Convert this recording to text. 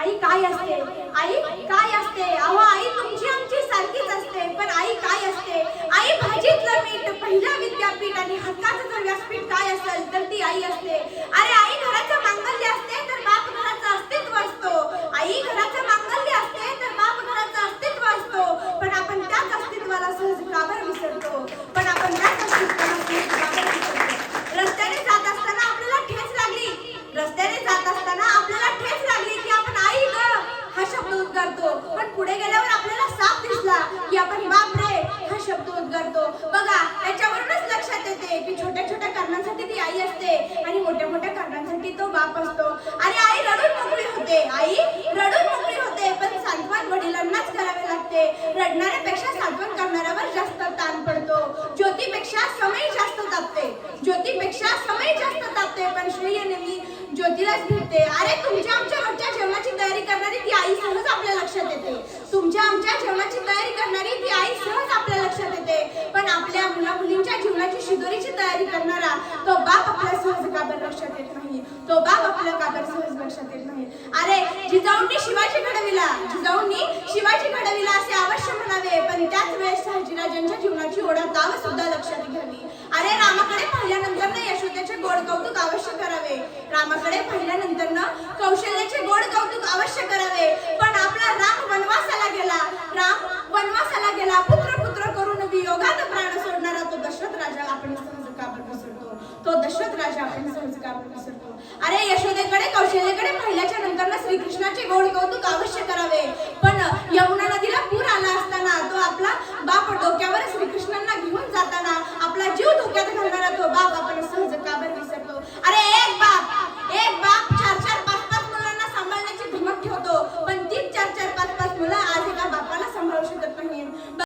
आई काय असते? आई काय असते? अहो आई तुमची आमची सारखीच असते पण आई काय असते? आई भाजीतलं मीठ पहिलं विद्यापीठ आणि हक्काचं जर व्यासपीठ काय असेल तर ती आई असते अरे आई घराचं मांगल्य असते तर बाप घराचं अस्तित्व असतो आई घराचं मांगल्य असते तर बाप घराचं अस्तित्व असतो पण आपण त्याच अस्तित्वाला सहज का बरं विसरतो पण आपण त्याच अस्तित्वाला सहज का बरं विसरतो रस्त्याने जात असताना आपल्याला ठेच लागली रस्त्याने जात असताना आपल्याला ठेच लागली की आपण आई ग हा शब्द उद्गारतो पण पुढे गेल्यावर आपल्याला साप दिसला की आपण बापरे हा शब्द उद्गारतो. बघा याच्यावरूनच लक्षात येते की छोट्या छोट्या कारणांसाठी ती आई असते आणि मोठ्या मोठ्या कारणांसाठी तो बाप असतो. आणि आई रडून मोकळी होते. आई रडून मोकळी होते पण सांत्वन वडिलांनाच करावे लागते. रडणाऱ्यापेक्षा सांत्वन करणाऱ्यावर जास्त ताण पडतो. ज्योतीपेक्षा समय जास्त तापते. ज्योतीपेक्षा समय जास्त तापते पण श्रेय नेहमी ज्योतीलाच भेटते अरे तुमच्या आमच्या रोजच्या जेवणाची तयारी करणारी ती आई सहज आपल्या लक्षात येते. तुमच्या आमच्या जेवणाची तयारी करणारी ती आई सहज आपल्या लक्षात येते. पण आपल्या मुला मुलींच्या जीवनाची शिदोरीची तयारी करणारा तो बाप आपल्या सहज काबर लक्षात येत नाही. तो बाप आपल्या काबर सहज लक्षात येत नाही. अरे जिजाऊंनी शिवाजी घडविला. जिजाऊंनी शिवाजी घडविला असे अवश्य म्हणावे. पण त्याच वेळेस शहाजीराजांच्या जीवनाची ओढा ताव सुद्धा लक्षात घ्यावी. अरे रामाकडे पाहिल्यानंतर ना यशोदेचे गोड कौतुक अवश्य करावे. रामाकडे पाहिल्यानंतर ना कौशल्याचे गोड कौतुक अवश्य करावे. पण आपला राम वनवासाला गेला. राम वनवासाला गेला. पुत्र पुत्र करून वियोगात प्राण सोडणारा तो दशरथ राजा आपण सहज का बरं तो दशरथ राजा आपण सहज का बरं अरे यशोदेकडे कौशल्याकडे पाहिल्याच्या नंतर ना श्रीकृष्णाचे गोड कौतुक